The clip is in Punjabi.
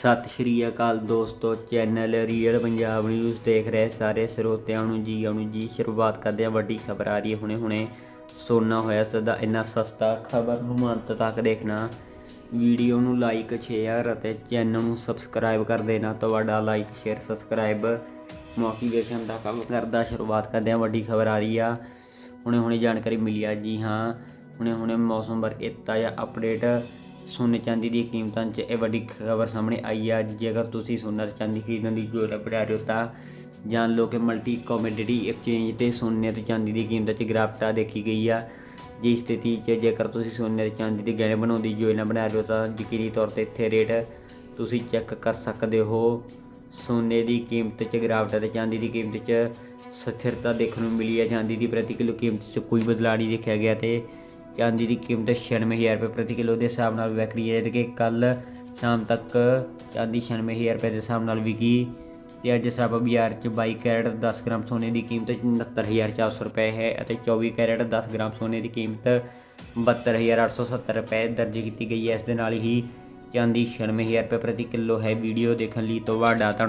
ਸਤਿ ਸ਼੍ਰੀ ਅਕਾਲ ਦੋਸਤੋ, ਚੈਨਲ ਰੀਅਲ ਪੰਜਾਬ ਨਿਊਜ਼ ਦੇਖ ਰਹੇ ਸਾਰੇ ਸਰੋਤਿਆਂ ਨੂੰ ਜੀ, ਆਉਣ ਜੀ, ਸ਼ੁਰੂਆਤ ਕਰਦੇ ਹਾਂ ਵੱਡੀ ਖਬਰ ਆ ਰਹੀ ਹੈ ਹੁਣੇ ਹੁਣੇ। ਸੋਨਾ ਹੋਇਆ ਸਦਾ, ਇੰਨਾ ਸਸਤਾ ਖਬਰ ਨੂੰ ਅੰਤ ਤੱਕ ਦੇਖਣਾ। ਵੀਡੀਓ ਨੂੰ ਲਾਈਕ ਸ਼ੇਅਰ ਅਤੇ ਚੈਨਲ ਨੂੰ ਸਬਸਕ੍ਰਾਈਬ ਕਰ ਦੇਣਾ। ਤੁਹਾਡਾ ਲਾਈਕ ਸ਼ੇਅਰ ਸਬਸਕ੍ਰਾਈਬ ਮੋਟੀਵੇਸ਼ਨ ਦਾ ਕੰਮ ਕਰਦਾ। ਸ਼ੁਰੂਆਤ ਕਰਦੇ ਹਾਂ ਵੱਡੀ ਖਬਰ ਆ ਰਹੀ ਆ। ਹੁਣੇ ਹੁਣੇ ਜਾਣਕਾਰੀ ਮਿਲੀ ਆ। ਜੀ ਹਾਂ, ਹੁਣੇ ਹੁਣੇ ਮੌਸਮ ਬਾਰੇ ਤਾਜ਼ਾ ਅਪਡੇਟ ਸੋਨੇ ਚਾਂਦੀ ਦੀਆਂ ਕੀਮਤਾਂ 'ਚ ਇਹ ਵੱਡੀ ਖਬਰ ਸਾਹਮਣੇ ਆਈ ਆ। ਜੇਕਰ ਤੁਸੀਂ ਸੋਨਾ ਤੇ ਚਾਂਦੀ ਖਰੀਦਣ ਦੀ ਯੋਜਨਾ ਬਣਾ ਰਹੇ ਹੋ ਤਾਂ ਜਾਣ ਲਓ ਕਿ ਮਲਟੀ ਕਮੋਡਿਟੀ ਐਕਸਚੇਂਜ ਤੇ ਸੋਨੇ ਤੇ ਚਾਂਦੀ ਦੀ ਕੀਮਤਾਂ 'ਚ ਗਿਰਾਵਟਾਂ ਦੇਖੀ ਗਈ ਆ। ਜੀ ਸਥਿਤੀ 'ਚ ਜੇਕਰ ਤੁਸੀਂ ਸੋਨੇ ਤੇ ਚਾਂਦੀ ਦੇ ਗਹਿਣੇ ਬਣਾਉਣ ਦੀ ਯੋਜਨਾ ਬਣਾ ਰਹੇ ਹੋ ਤਾਂ ਯਕੀਨੀ ਤੌਰ ਤੇ ਇੱਥੇ ਰੇਟ ਤੁਸੀਂ ਚੈੱਕ ਕਰ ਸਕਦੇ ਹੋ। ਸੋਨੇ ਦੀ ਕੀਮਤ 'ਚ ਗਿਰਾਵਟ ਅਤੇ ਚਾਂਦੀ ਦੀ ਕੀਮਤ 'ਚ ਸਥਿਰਤਾ ਦੇਖਣ ਨੂੰ ਮਿਲੀ ਹੈ ਚਾਂਦੀ ਦੀ ਪ੍ਰਤੀ ਕਿਲੋ ਕੀਮਤ 'ਚ ਕੋਈ ਬਦਲਾਅ ਨਹੀਂ ਦੇਖਿਆ ਗਿਆ ਤੇ ਚਾਂਦੀ ਦੀ ਕੀਮਤ 96000 ਰੁਪਏ ਪ੍ਰਤੀ ਕਿਲੋ ਦੇ ਹਿਸਾਬ ਨਾਲ ਵਿਕ ਰਹੀ ਹੈ ਤੇ ਕੱਲ ਸ਼ਾਮ ਤੱਕ ਚਾਂਦੀ 96000 ਰੁਪਏ ਦੇ ਹਿਸਾਬ ਨਾਲ ਵਿਕੀ ਤੇ ਅੱਜ ਸਭ ਬਾਜ਼ਾਰ 'ਚ 22 ਕੈਰਟ 10 ਗ੍ਰਾਮ ਸੋਨੇ ਦੀ ਕੀਮਤ 69400 ਰੁਪਏ ਹੈ ਅਤੇ 24 ਕੈਰਟ 10 ਗ੍ਰਾਮ ਸੋਨੇ ਦੀ ਕੀਮਤ 72870 ਰੁਪਏ ਦਰਜ ਕੀਤੀ ਗਈ ਹੈ। ਇਸ ਦੇ ਨਾਲ ਹੀ ਚਾਂਦੀ 96000 ਰੁਪਏ ਪ੍ਰਤੀ ਕਿਲੋ ਹੈ। ਵੀਡੀਓ ਦੇਖਣ ਲਈ ਤੁਹਾਡਾ ਧੰਨਵਾਦ।